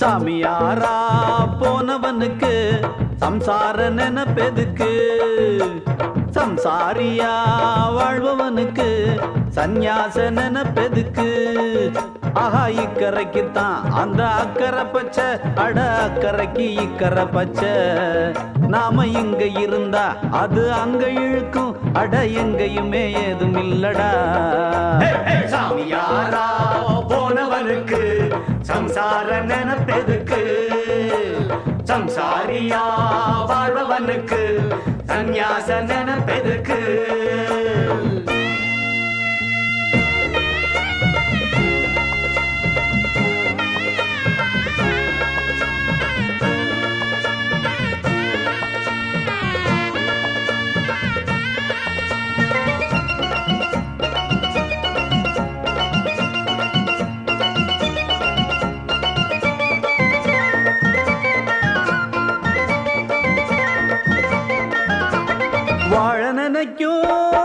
சாமியாரா போனவனுக்கு சம்சார நினைப்பெதுக்கு? சம்சாரியா வாழ்பவனுக்கு சந்நியாச நினைப்பெதுக்கு? ஆஹா இக்கரைக்குத்தான் அந்த அக்கறை பச்சை அட அக்கறைக்கு இக்கரை பச்சை. நாம இங்க இருந்தா அது அங்க இழுக்கும் அட எங்கேயுமே ஏதும் இல்லடா. சாமியாரா போனவனுக்கு சம்சார நினைப்பெதுக்கு? சம்சாரியா வாழ்பவனுக்கு? சந்நியாச நினைப்பெதுக்கு?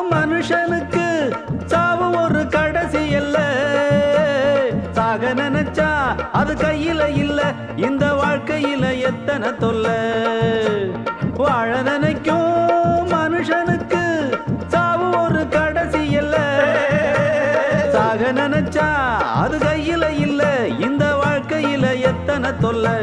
மனுஷனுக்கு சாவு ஒரு கடைசி இல்ல சாக நினைச்சா அது கையில இல்ல இந்த வாழ்க்கையில எத்தனை தொல்ல. வாழ நினைக்கும் மனுஷனுக்கு சாவு ஒரு கடைசி இல்ல சாக நினைச்சா அது கையில இல்ல இந்த வாழ்க்கையில எத்தனை தொல்லை.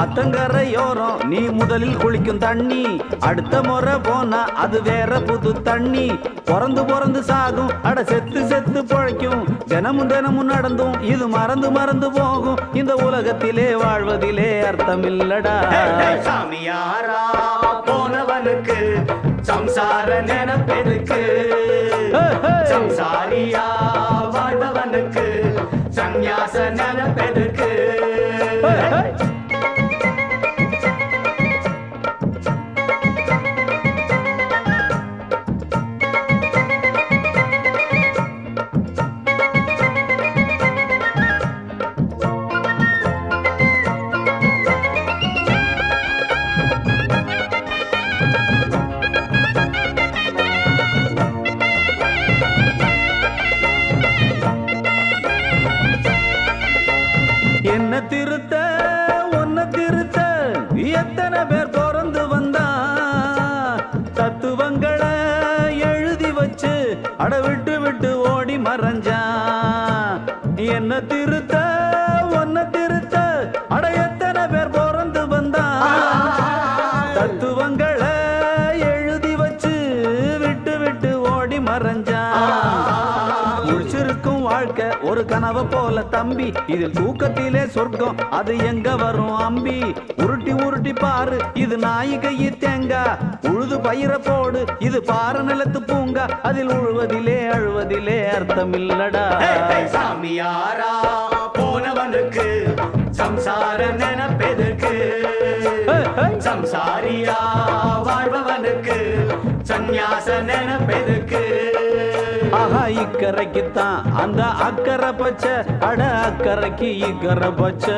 ஆத்தங்கரையோரம் நீ முதலில் குளிக்கும் தண்ணி. அடுத்த முறை போனா அது வேற புது தண்ணி. பிறந்து பிறந்து சாகும் அட செத்து செத்து பொழைக்கும். தினமும் தினமும் நடந்தும் இது மறந்து மறந்து போகும். இந்த உலகத்திலே வாழ்வதிலே அர்த்தம் இல்லடா சாமியாரா போனவனுக்கு சம்சார நினைப்பெதுக்கு சம்சாரியா வாழ்பவனுக்கு சந்நியாச நினைப்பெதுக்கு திருத்த ஒன்ன திருத்த எத்தனை பேர் பிறந்து வந்தா? தத்துவங்களை எழுதி வச்சு அட விட்டு விட்டு ஓடி மறைஞ்சான் என்ன திருத்த வாழ்க்கை ஒரு கனவை போல தம்பி. இதில் தூக்கத்திலே சொர்க்கம் அது எங்க வரும் அம்பி? உருட்டி உருட்டி பாரு இது நாய் கையி தேங்கா. உழுது பயிர போடு இது பாறை நிலத்து பூங்கா. அதில் உழுவதிலே அழுவதிலே அர்த்தம் இல்லடா சாமியாரா போனவனுக்கு சம்சார நினைப்பெதுக்கு சம்சாரியா வாழ்பவனுக்கு சந்நியாச நினைப்பெதுக்கு ஆஹா இக்கரைக்குத்தான் அந்த அக்கறை பச்சை. அட அக்கறைக்கு இக்கரை பச்சை.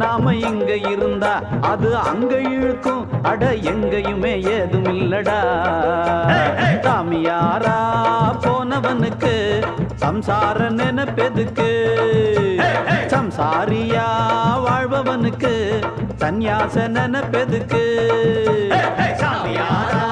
நாம இங்க இருந்தா அது அங்க இழுக்கும். அட எங்கேயுமே ஏதும் இல்லடா சாமியாரா போனவனுக்கு சம்சார நினைப்பெதுக்கு? சம்சாரியா வாழ்பவனுக்கு சந்நியாச நினைப்பெதுக்கு? சாமியாரா